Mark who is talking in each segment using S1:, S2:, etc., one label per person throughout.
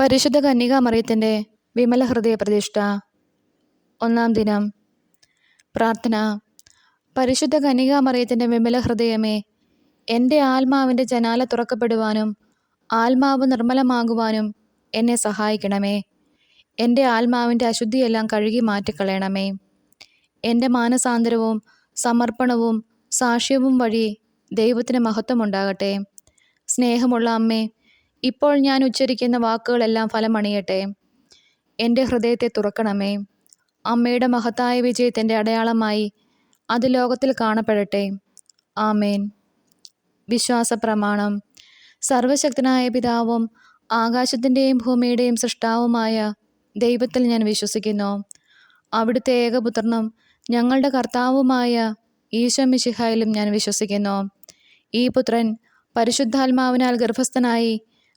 S1: പരിശുദ്ധ കന്യകാമറിയത്തിന്റെ വിമല ഹൃദയ പ്രതിഷ്ഠ. ഒന്നാം ദിനം. പ്രാർത്ഥന. പരിശുദ്ധ കന്യകാമറിയത്തിന്റെ വിമല ഹൃദയമേ എന്റെ ആത്മാവിന്റെ ജനാല തുറക്കപ്പെടുവാനും ആത്മാവ് നിർമ്മലമാകുവാനും എന്നെ സഹായിക്കണമേ. എന്റെ ആത്മാവിന്റെ അശുദ്ധിയെല്ലാം കഴുകി മാറ്റിക്കളയണമേ. എന്റെ മാനസാന്തരവും സമർപ്പണവും സാക്ഷ്യവും വഴി ദൈവത്തിന് മഹത്വമുണ്ടാകട്ടെ സ്നേഹമുള്ള അമ്മേ ഇപ്പോൾ ഞാൻ ഉച്ചരിക്കുന്ന വാക്കുകളെല്ലാം ഫലമണിയട്ടെ? എന്റെ ഹൃദയത്തെ തുറക്കണമേ. അമ്മയുടെ മഹത്തായ വിജയത്തിന്റെ അടയാളമായി അത് ലോകത്തിൽ കാണപ്പെടട്ടെ. ആമേൻ. വിശ്വാസ പ്രമാണം സർവശക്തനായ പിതാവും ആകാശത്തിന്റെയും ഭൂമിയുടെയും സൃഷ്ടാവുമായ ദൈവത്തിൽ ഞാൻ വിശ്വസിക്കുന്നു. അവിടുത്തെ ഏകപുത്രനും ഞങ്ങളുടെ കർത്താവുമായ ഈശോ മിശിഹായിലും ഞാൻ വിശ്വസിക്കുന്നു. ഈ പുത്രൻ പരിശുദ്ധാത്മാവിനാൽ ഗർഭസ്ഥനായി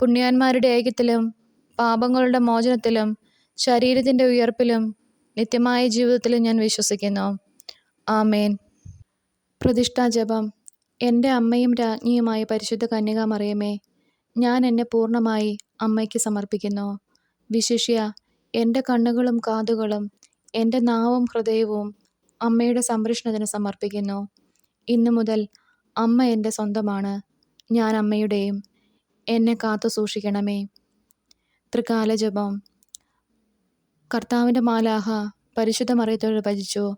S1: പുണ്യാന്മാരുടെ ഐക്യത്തിലും പാപങ്ങളുടെ മോചനത്തിലും ശരീരത്തിന്റെ ഉയർപ്പിലും നിത്യമായ ജീവിതത്തിലും ഞാൻ വിശ്വസിക്കുന്നു. ആമേൻ. പ്രതിഷ്ഠാ ജപം. എന്റെ അമ്മയും രാജ്ഞിയുമായ പരിശുദ്ധ കന്യക മറിയമേ ഞാൻ എന്നെ പൂർണമായി അമ്മയ്ക്ക് സമർപ്പിക്കുന്നു. വിശിഷ്യ എന്റെ കണ്ണുകളും കാതുകളും എന്റെ നാവും ഹൃദയവും അമ്മയുടെ സംരക്ഷണത്തിന് സമർപ്പിക്കുന്നു. ഇന്നു മുതൽ അമ്മ എന്റെ സ്വന്തമാണ്. ഞാൻ അമ്മയുടെയും എന്നെ കാത്തു സൂക്ഷിക്കണമേ. ത്രികാല ജപം കർത്താവിന്റെ മാലാഹ പരിശുദ്ധ മറിയത്തോട് ഭജിച്ചു.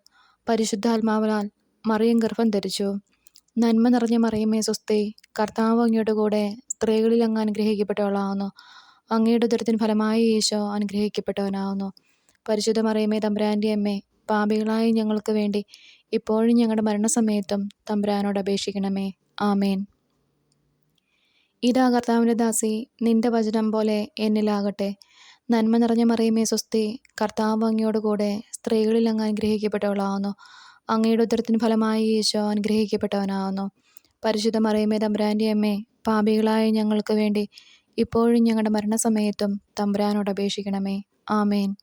S1: പരിശുദ്ധാത്മാവിനാൽ മറിയം ഗർഭം ധരിച്ചു. നന്മ നിറഞ്ഞ മറിയമേ സ്വസ്തി. കർത്താവ് അങ്ങയുടെ കൂടെ സ്ത്രീകളിൽ അങ്ങ് അനുഗ്രഹിക്കപ്പെട്ടവളാവുന്നു. അങ്ങയുടെ ഉദരത്തിന് ഫലമായി ഈശോ അനുഗ്രഹിക്കപ്പെട്ടവനാവുന്നു. പരിശുദ്ധ മറിയമേ തമ്പുരാന്റെ അമ്മേ പാപികളായ ഞങ്ങൾക്ക് വേണ്ടി ഇപ്പോഴും ഞങ്ങളുടെ മരണസമയത്തും തമ്പുരാനോട് അപേക്ഷിക്കണമേ. ആമേൻ. ഇതാ കർത്താവിന്റെ ദാസി നിന്റെ വചനം പോലെ എന്നിലാകട്ടെ. നന്മ നിറഞ്ഞ മറിയമേ സ്വസ്തി കർത്താവ് അങ്ങയോട് കൂടെ സ്ത്രീകളിൽ അങ്ങ് അനുഗ്രഹിക്കപ്പെട്ടവളാവുന്നു. അങ്ങയുടെ ഉദരത്തിന് ഫലമായി ഈശോ അനുഗ്രഹിക്കപ്പെട്ടവനാവുന്നു. പരിശുദ്ധ മറിയമേ തമ്പുരാന്റെ അമ്മേ പാപികളായ ഞങ്ങൾക്ക് വേണ്ടി ഇപ്പോഴും ഞങ്ങളുടെ മരണസമയത്തും തമ്പുരാനോട് അപേക്ഷിക്കണമേ. ആമേൻ.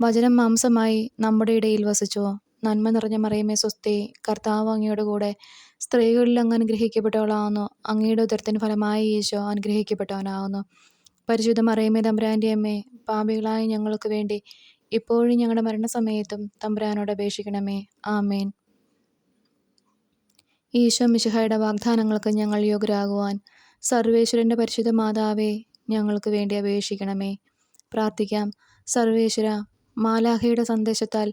S1: വചനം മാംസമായി നമ്മുടെ ഇടയിൽ വസിച്ചു. നന്മ നിറഞ്ഞ മറിയമേ സ്വസ്തി. കർത്താവ് അങ്ങയുടെ കൂടെ സ്ത്രീകളിൽ അങ്ങ് അനുഗ്രഹിക്കപ്പെട്ടവളാവുന്നു. അങ്ങയുടെ ഉദരത്തിന് ഫലമായി ഈശോ അനുഗ്രഹിക്കപ്പെട്ടവനാവുന്നു. പരിശുദ്ധ മറിയമേ തമ്പുരാന്റെ അമ്മേ പാപികളായ ഞങ്ങൾക്ക് വേണ്ടി ഇപ്പോഴും ഞങ്ങളുടെ മരണസമയത്തും തമ്പുരാനോട് അപേക്ഷിക്കണമേ. ആമേൻ. ഈശോ മിശിഹായുടെ വാഗ്ദാനങ്ങൾക്ക് ഞങ്ങൾ യോഗ്യരാകുവാൻ സർവേശ്വരന്റെ പരിശുദ്ധ മാതാവേ ഞങ്ങൾക്ക് വേണ്ടി അപേക്ഷിക്കണമേ. പ്രാർത്ഥിക്കാം. സർവേശ്വര മാലാഹയുടെ സന്ദേശത്താൽ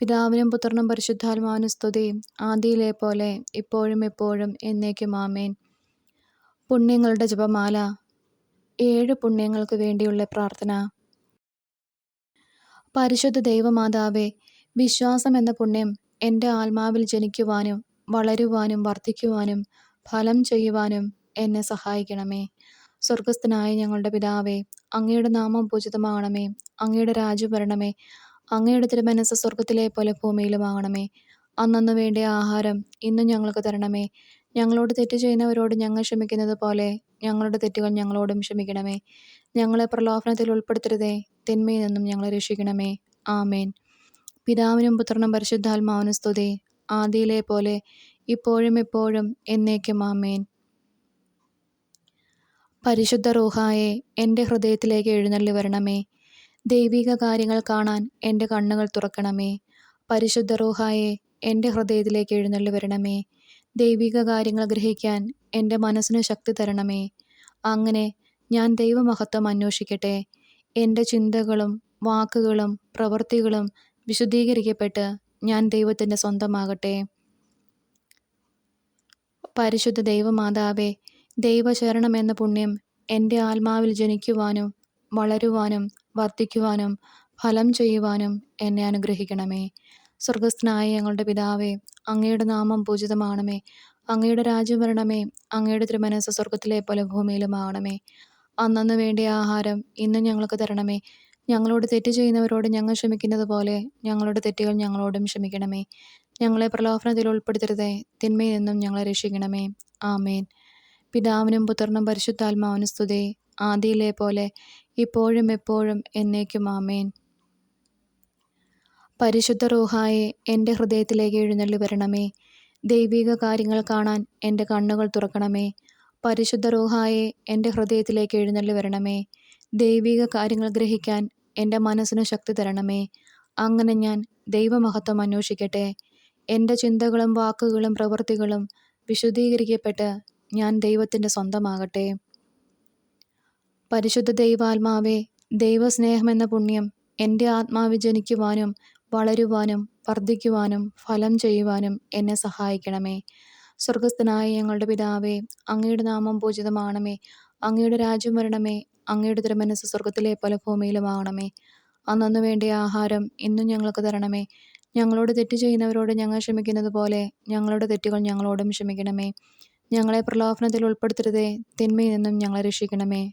S1: പിതാവിനും പുത്രനും പരിശുദ്ധാത്മാവിനും സ്തുതി. ആദിയിലെ പോലെ ഇപ്പോഴും എപ്പോഴും എന്നേക്കും ആമേൻ. പുണ്യങ്ങളുടെ ജപമാല. ഏഴ് പുണ്യങ്ങൾക്ക് വേണ്ടിയുള്ള പ്രാർത്ഥന. പരിശുദ്ധ ദൈവമാതാവേ വിശ്വാസം എന്ന പുണ്യം എന്റെ ആത്മാവിൽ ജനിക്കുവാനും വളരുവാനും വർദ്ധിക്കുവാനും ഫലം ചെയ്യുവാനും എന്നെ സഹായിക്കണമേ. സ്വർഗസ്ഥനായ ഞങ്ങളുടെ പിതാവേ അങ്ങയുടെ നാമം പൂജിതമാകണമേ. അങ്ങയുടെ രാജ്യം വരണമേ. അങ്ങയുടെ തിരുമനസ് സ്വർഗത്തിലെ പോലെ ഭൂമിയിലുമാകണമേ അന്നന്ന് വേണ്ടിയ ആഹാരം ഇന്നും ഞങ്ങൾക്ക് തരണമേ. ഞങ്ങളോട് തെറ്റ് ചെയ്യുന്നവരോട് ഞങ്ങൾ ക്ഷമിക്കുന്നത് പോലെ ഞങ്ങളുടെ തെറ്റുകൾ ഞങ്ങളോടും ക്ഷമിക്കണമേ. ഞങ്ങളെ പ്രലോഭനത്തിൽ ഉൾപ്പെടുത്തരുതേ. തിന്മയിൽ നിന്നും ഞങ്ങളെ രക്ഷിക്കണമേ. ആമേൻ. പിതാവിനും പുത്രനും പരിശുദ്ധാത്മാവിനും സ്തുതി. ആദിയിലെ പോലെ ഇപ്പോഴും എപ്പോഴും എന്നേക്കും ആമേൻ. പരിശുദ്ധ റൂഹായെ എന്റെ ഹൃദയത്തിലേക്ക് എഴുന്നള്ളി വരണമേ. ദൈവിക കാര്യങ്ങൾ കാണാൻ എന്റെ കണ്ണുകൾ തുറക്കണമേ. പരിശുദ്ധ റൂഹായെ എന്റെ ഹൃദയത്തിലേക്ക് എഴുന്നള്ളി വരണമേ. ദൈവിക കാര്യങ്ങൾ ഗ്രഹിക്കാൻ എന്റെ മനസ്സിന് ശക്തി തരണമേ. അങ്ങനെ ഞാൻ ദൈവമഹത്വം അന്വേഷിക്കട്ടെ. എന്റെ ചിന്തകളും വാക്കുകളും പ്രവൃത്തികളും വിശുദ്ധീകരിക്കപ്പെട്ട് ഞാൻ ദൈവത്തിന്റെ സ്വന്തമാകട്ടെ. പരിശുദ്ധ ദൈവമാതാവേ ദൈവശരണം എന്ന പുണ്യം എന്റെ ആത്മാവിൽ ജനിക്കുവാനും വളരുവാനും വർദ്ധിക്കുവാനും ഫലം ചെയ്യുവാനും എന്നെ അനുഗ്രഹിക്കണമേ. സ്വർഗസ്ഥനായ ഞങ്ങളുടെ പിതാവേ അങ്ങയുടെ നാമം പൂജിതമാണമേ. അങ്ങയുടെ രാജ്യം വരണമേ. അങ്ങയുടെ തിരുമനസ് സ്വർഗത്തിലെ പോലെ ഭൂമിയിലും ആവണമേ അന്നു വേണ്ടിയ ആഹാരം ഇന്നും ഞങ്ങൾക്ക് തരണമേ. ഞങ്ങളോട് തെറ്റ് ചെയ്യുന്നവരോട് ഞങ്ങൾ ക്ഷമിക്കുന്നത് പോലെ ഞങ്ങളുടെ തെറ്റുകൾ ഞങ്ങളോടും ക്ഷമിക്കണമേ. ഞങ്ങളെ പ്രലോഭനത്തിൽ ഉൾപ്പെടുത്തരുതേ. തിന്മയിൽ നിന്നും ഞങ്ങളെ രക്ഷിക്കണമേ. ആമേൻ. പിതാവിനും പുത്രനും പരിശുദ്ധാത്മാവിനും സ്തുതി. ആദിയിലെ പോലെ ഇപ്പോഴും എപ്പോഴും എന്നേക്കും ആമേൻ. പരിശുദ്ധ റൂഹായെ എന്റെ ഹൃദയത്തിലേക്ക് എഴുന്നള്ളി വരണമേ. ദൈവിക കാര്യങ്ങൾ കാണാൻ എന്റെ കണ്ണുകൾ തുറക്കണമേ. പരിശുദ്ധ റൂഹായെ എന്റെ ഹൃദയത്തിലേക്ക് എഴുന്നള്ളി വരണമേ. ദൈവിക കാര്യങ്ങൾ ഗ്രഹിക്കാൻ എന്റെ മനസ്സിന് ശക്തി തരണമേ. അങ്ങനെ ഞാൻ ദൈവമഹത്വം അന്വേഷിക്കട്ടെ. എന്റെ ചിന്തകളും വാക്കുകളും പ്രവൃത്തികളും വിശുദ്ധീകരിക്കപ്പെട്ട് ഞാൻ ദൈവത്തിന്റെ സ്വന്തമാകട്ടെ. പരിശുദ്ധ ദൈവാത്മാവേ ദൈവസ്നേഹമെന്ന പുണ്യം എന്റെ ആത്മാവ് ജനിക്കുവാനും വളരുവാനും വർദ്ധിക്കുവാനും ഫലം ചെയ്യുവാനും എന്നെ സഹായിക്കണമേ. സ്വർഗസ്ഥനായ ഞങ്ങളുടെ പിതാവേ അങ്ങയുടെ നാമം പൂജിതമാണമേ. അങ്ങയുടെ രാജ്യം വരണമേ. അങ്ങയുടെ തിരുമനസ് സ്വർഗത്തിലെ പോലെ ഭൂമിയിലുമാകണമേ അന്നു വേണ്ടിയ ആഹാരം ഇന്നും ഞങ്ങൾക്ക് തരണമേ. ഞങ്ങളോട് തെറ്റ് ചെയ്യുന്നവരോട് ഞങ്ങൾ ക്ഷമിക്കുന്നത് പോലെ ഞങ്ങളുടെ തെറ്റുകൾ ഞങ്ങളോടും ക്ഷമിക്കണമേ. ഞങ്ങളെ പ്രലോഭനത്തിൽ ഉൾപ്പെടുത്തരുതേ. തിന്മയിൽ നിന്നും ഞങ്ങളെ രക്ഷിക്കണമേ.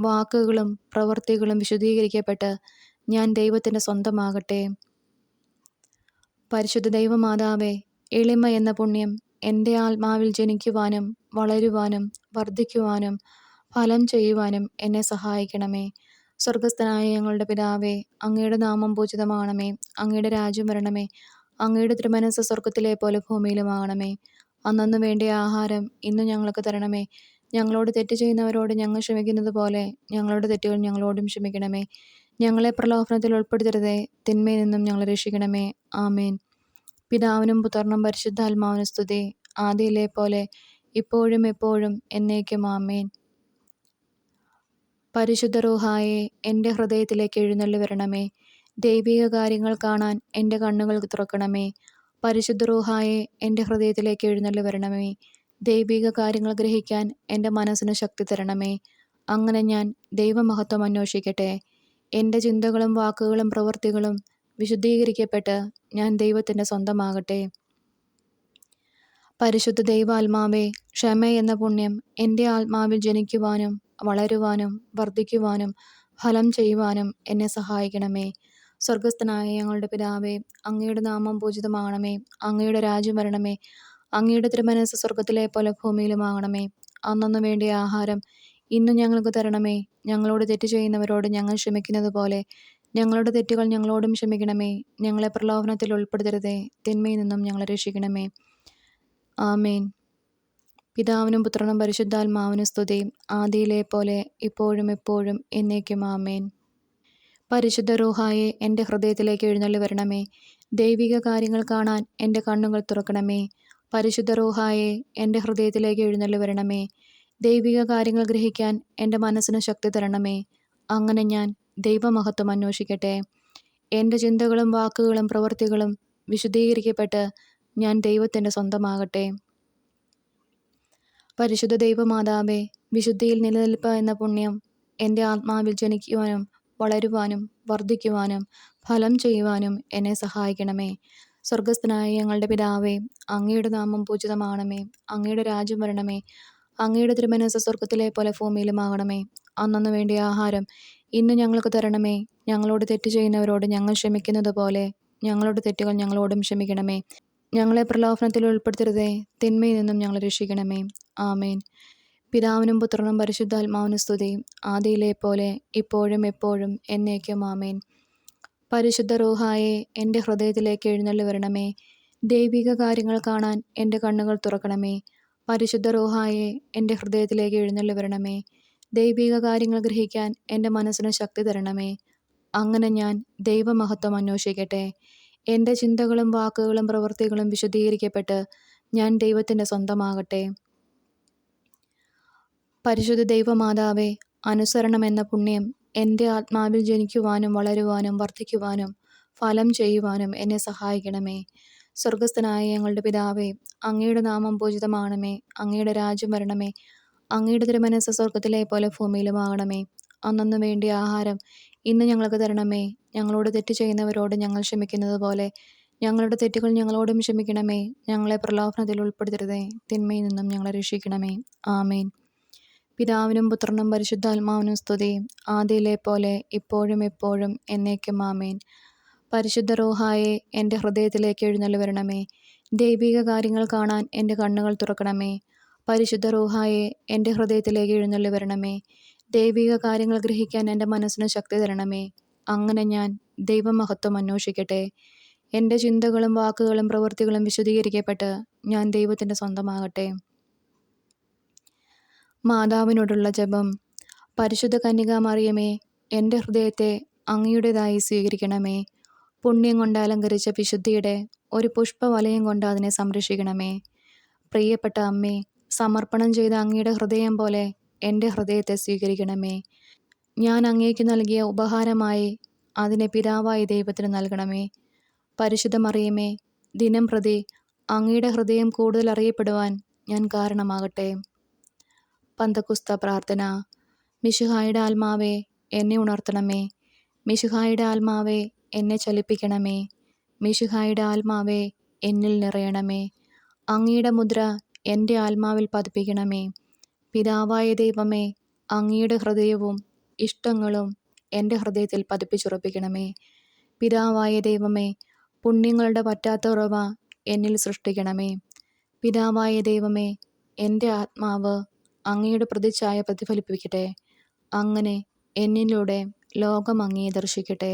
S1: വാക്കുകളും പ്രവൃത്തികളും വിശുദ്ധീകരിക്കപ്പെട്ട് ഞാൻ ദൈവത്തിന്റെ സ്വന്തമാകട്ടെ. പരിശുദ്ധ ദൈവമാതാവേ എളിമ എന്ന പുണ്യം എന്റെ ആത്മാവിൽ ജനിക്കുവാനും വളരുവാനും വർദ്ധിക്കുവാനും ഫലം ചെയ്യുവാനും എന്നെ സഹായിക്കണമേ. സ്വർഗസ്ഥനായ ഞങ്ങളുടെ പിതാവേ അങ്ങയുടെ നാമം പൂജിതമാണമേ അങ്ങയുടെ രാജ്യം വരണമേ. അങ്ങയുടെ തിരുമനസ് സ്വർഗത്തിലെ പോലെ ഭൂമിയിലുമാകണമേ. അന്നു വേണ്ടിയ ആഹാരം ഇന്ന് ഞങ്ങൾക്ക് തരണമേ. ഞങ്ങളോട് തെറ്റ് ചെയ്യുന്നവരോട് ഞങ്ങൾ ക്ഷമിക്കുന്നത് പോലെ ഞങ്ങളുടെ തെറ്റുകൾ ഞങ്ങളോടും ക്ഷമിക്കണമേ. ഞങ്ങളെ പ്രലോഭനത്തിൽ ഉൾപ്പെടുത്തരുതേ തിന്മയിൽ നിന്നും ഞങ്ങളെ രക്ഷിക്കണമേ. ആമേൻ. പിതാവിനും പുത്രനും പരിശുദ്ധാത്മാവിനും സ്തുതി. ആദിയിലെ പോലെ ഇപ്പോഴും എപ്പോഴും എന്നേക്കും ആമേൻ. പരിശുദ്ധ റൂഹായെ എന്റെ ഹൃദയത്തിലേക്ക് എഴുന്നള്ളി വരണമേ. ദൈവിക കാര്യങ്ങൾ കാണാൻ എന്റെ കണ്ണുകൾ തുറക്കണമേ. പരിശുദ്ധ റൂഹായെ എന്റെ ഹൃദയത്തിലേക്ക് എഴുന്നള്ളി വരണമേ. ദൈവിക കാര്യങ്ങൾ ഗ്രഹിക്കാൻ എന്റെ മനസ്സിന് ശക്തി തരണമേ. അങ്ങനെ ഞാൻ ദൈവമഹത്വം അന്വേഷിക്കട്ടെ. എന്റെ ചിന്തകളും വാക്കുകളും പ്രവൃത്തികളും വിശുദ്ധീകരിക്കപ്പെട്ട് ഞാൻ ദൈവത്തിന്റെ സ്വന്തമാകട്ടെ. പരിശുദ്ധ ദൈവാത്മാവേ ക്ഷമ എന്ന പുണ്യം എന്റെ ആത്മാവിൽ ജനിക്കുവാനും വളരുവാനും വർദ്ധിക്കുവാനും ഫലം ചെയ്യുവാനും എന്നെ സഹായിക്കണമേ. സ്വർഗസ്ഥനായ ഞങ്ങളുടെ പിതാവേ അങ്ങയുടെ നാമം പൂജിതമാകണമേ. അങ്ങയുടെ രാജ്യം വരണമേ. അങ്ങയുടെ തിരുമനസ് സ്വർഗത്തിലെ പോലെ ഭൂമിയിലുമാകണമേ അന്നു വേണ്ടിയ ആഹാരം ഇന്നും ഞങ്ങൾക്ക് തരണമേ. ഞങ്ങളോട് തെറ്റ് ചെയ്യുന്നവരോട് ഞങ്ങൾ ക്ഷമിക്കുന്നത് പോലെ ഞങ്ങളുടെ തെറ്റുകൾ ഞങ്ങളോടും ക്ഷമിക്കണമേ. ഞങ്ങളെ പ്രലോഭനത്തിൽ ഉൾപ്പെടുത്തരുതേ. തിന്മയിൽ നിന്നും ഞങ്ങളെ രക്ഷിക്കണമേ. ആമേൻ. പിതാവിനും പുത്രനും പരിശുദ്ധാത്മാവിനും സ്തുതി. ആദിയിലെ പോലെ ഇപ്പോഴും എപ്പോഴും എന്നേക്കും ആമേൻ. പരിശുദ്ധ റൂഹായെ എന്റെ ഹൃദയത്തിലേക്ക് എഴുന്നള്ളി വരണമേ. ദൈവിക കാര്യങ്ങൾ കാണാൻ എന്റെ കണ്ണുകൾ തുറക്കണമേ. പരിശുദ്ധ റൂഹായെ എന്റെ ഹൃദയത്തിലേക്ക് എഴുന്നള്ളി വരണമേ. ദൈവിക കാര്യങ്ങൾ ഗ്രഹിക്കാൻ എന്റെ മനസ്സിന് ശക്തി തരണമേ. അങ്ങനെ ഞാൻ ദൈവമഹത്വം അന്വേഷിക്കട്ടെ. എന്റെ ചിന്തകളും വാക്കുകളും പ്രവൃത്തികളും വിശുദ്ധീകരിക്കപ്പെട്ട് ഞാൻ ദൈവത്തിന്റെ സ്വന്തമാകട്ടെ. പരിശുദ്ധ ദൈവമാതാവേ വിശുദ്ധിയിൽ നിലനിൽപ്പ് എന്ന പുണ്യം എന്റെ ആത്മാവിൽ ജനിക്കുവാനും വളരുവാനും വർദ്ധിക്കുവാനും ഫലം ചെയ്യുവാനും എന്നെ സഹായിക്കണമേ. സ്വർഗസ്ഥനായ ഞങ്ങളുടെ പിതാവേ അങ്ങയുടെ നാമം പൂജിതമാണമേ അങ്ങയുടെ രാജ്യം വരണമേ അങ്ങയുടെ തിരുമനസ് സ്വർഗത്തിലെ പോലെ ഭൂമിയിലുമാകണമേ. അന്നു വേണ്ടിയ ആഹാരം ഇന്ന് ഞങ്ങൾക്ക് തരണമേ. ഞങ്ങളോട് തെറ്റ് ചെയ്യുന്നവരോട് ഞങ്ങൾ ക്ഷമിക്കുന്നത് പോലെ ഞങ്ങളുടെ തെറ്റുകൾ ഞങ്ങളോടും ക്ഷമിക്കണമേ. ഞങ്ങളെ പ്രലോഭനത്തിൽ ഉൾപ്പെടുത്തരുതേ തിന്മയിൽ നിന്നും ഞങ്ങളെ രക്ഷിക്കണമേ. ആമേൻ. പിതാവിനും പുത്രനും പരിശുദ്ധാത്മാവിനും സ്തുതി. ആദിയിലെ പോലെ ഇപ്പോഴും എപ്പോഴും എന്നേക്കും ആമേൻ. പരിശുദ്ധ റൂഹായെ എന്റെ ഹൃദയത്തിലേക്ക് എഴുന്നള്ളി വരണമേ. ദൈവിക കാര്യങ്ങൾ കാണാൻ എന്റെ കണ്ണുകൾ തുറക്കണമേ. പരിശുദ്ധ റൂഹായെ എന്റെ ഹൃദയത്തിലേക്ക് എഴുന്നള്ളി വരണമേ. ദൈവിക കാര്യങ്ങൾ ഗ്രഹിക്കാൻ എന്റെ മനസ്സിന് ശക്തി തരണമേ. അങ്ങനെ ഞാൻ ദൈവമഹത്വം അന്വേഷിക്കട്ടെ. എന്റെ ചിന്തകളും വാക്കുകളും പ്രവൃത്തികളും വിശദീകരിക്കപ്പെട്ട് ഞാൻ ദൈവത്തിന്റെ സ്വന്തമാകട്ടെ. പരിശുദ്ധ ദൈവമാതാവേ അനുസരണം എന്ന പുണ്യം എന്റെ ആത്മാവിൽ ജനിക്കുവാനും വളരുവാനും വർദ്ധിക്കുവാനും ഫലം ചെയ്യുവാനും എന്നെ സഹായിക്കണമേ. സ്വർഗസ്ഥനായ ഞങ്ങളുടെ പിതാവേ അങ്ങയുടെ നാമം പൂജിതമാണമേ. അങ്ങയുടെ രാജ്യം വരണമേ. അങ്ങയുടെ തിരുമനസ് സ്വർഗത്തിലെ പോലെ ഭൂമിയിലുമാകണമേ. അന്നു വേണ്ടിയ ആഹാരം ഇന്ന് ഞങ്ങൾക്ക് തരണമേ. ഞങ്ങളോട് തെറ്റ് ചെയ്യുന്നവരോട് ഞങ്ങൾ ക്ഷമിക്കുന്നത് പോലെ ഞങ്ങളുടെ തെറ്റുകൾ ഞങ്ങളോടും ക്ഷമിക്കണമേ. ഞങ്ങളെ പ്രലോഭനത്തിൽ ഉൾപ്പെടുത്തരുതേ. തിന്മയിൽ നിന്നും ഞങ്ങളെ രക്ഷിക്കണമേ. ആമേൻ. പിതാവിനും പുത്രനും പരിശുദ്ധാത്മാവിനും സ്തുതി. ആദിയിലെ പോലെ ഇപ്പോഴും എപ്പോഴും എന്നേക്കും ആമേൻ. പരിശുദ്ധ റോഹായെ എന്റെ ഹൃദയത്തിലേക്ക് എഴുന്നള്ളി വരണമേ. ദൈവിക കാര്യങ്ങൾ കാണാൻ എന്റെ കണ്ണുകൾ തുറക്കണമേ. പരിശുദ്ധ റോഹായെ എന്റെ ഹൃദയത്തിലേക്ക് എഴുന്നള്ളി വരണമേ. ദൈവിക കാര്യങ്ങൾ ഗ്രഹിക്കാൻ എന്റെ മനസ്സിന് ശക്തി തരണമേ. അങ്ങനെ ഞാൻ ദൈവമഹത്വം അന്വേഷിക്കട്ടെ. എന്റെ ചിന്തകളും വാക്കുകളും പ്രവൃത്തികളും വിശദീകരിക്കപ്പെട്ട് ഞാൻ ദൈവത്തിന്റെ സ്വന്തമാകട്ടെ. മാതാവിനോടുള്ള ജപം. പരിശുദ്ധ കന്യക മറിയമേ എന്റെ ഹൃദയത്തെ അങ്ങയുടേതായി സ്വീകരിക്കണമേ. പുണ്യം കൊണ്ട് അലങ്കരിച്ച വിശുദ്ധിയുടെ ഒരു പുഷ്പവലയം കൊണ്ട് അതിനെ സംരക്ഷിക്കണമേ. പ്രിയപ്പെട്ട അമ്മേ സമർപ്പണം ചെയ്ത അങ്ങയുടെ ഹൃദയം പോലെ എന്റെ ഹൃദയത്തെ സ്വീകരിക്കണമേ. ഞാൻ അങ്ങേക്ക് നൽകിയ ഉപഹാരമായി അതിനെ പിതാവായി ദൈവത്തിന് നൽകണമേ. പരിശുദ്ധ മറിയമേ ദിനം പ്രതി അങ്ങയുടെ ഹൃദയം കൂടുതൽ അറിയപ്പെടുവാൻ ഞാൻ കാരണമാകട്ടെ. പന്തക്കുസ്ത പ്രാർത്ഥന. മിശുഹായുടെ ആത്മാവേ എന്നെ ഉണർത്തണമേ. മിശുഹായുടെ ആത്മാവേ എന്നെ ചലിപ്പിക്കണമേ. മിശുഹായുടെ ആത്മാവേ എന്നിൽ നിറയണമേ. അങ്ങയുടെ മുദ്ര എന്റെ ആത്മാവിൽ പതിപ്പിക്കണമേ. പിതാവായ ദൈവമേ അങ്ങയുടെ ഹൃദയവും ഇഷ്ടങ്ങളും എന്റെ ഹൃദയത്തിൽ പതിപ്പിച്ചുറപ്പിക്കണമേ. പിതാവായ ദൈവമേ പുണ്യങ്ങളുടെ പറ്റാത്ത ഉറവ എന്നിൽ സൃഷ്ടിക്കണമേ. പിതാവായ ദൈവമേ എന്റെ ആത്മാവ് അങ്ങയുടെ പ്രതിച്ഛായ പ്രതിഫലിപ്പിക്കട്ടെ. അങ്ങനെ എന്നിലൂടെ ലോകം അങ്ങയെ ദർശിക്കട്ടെ.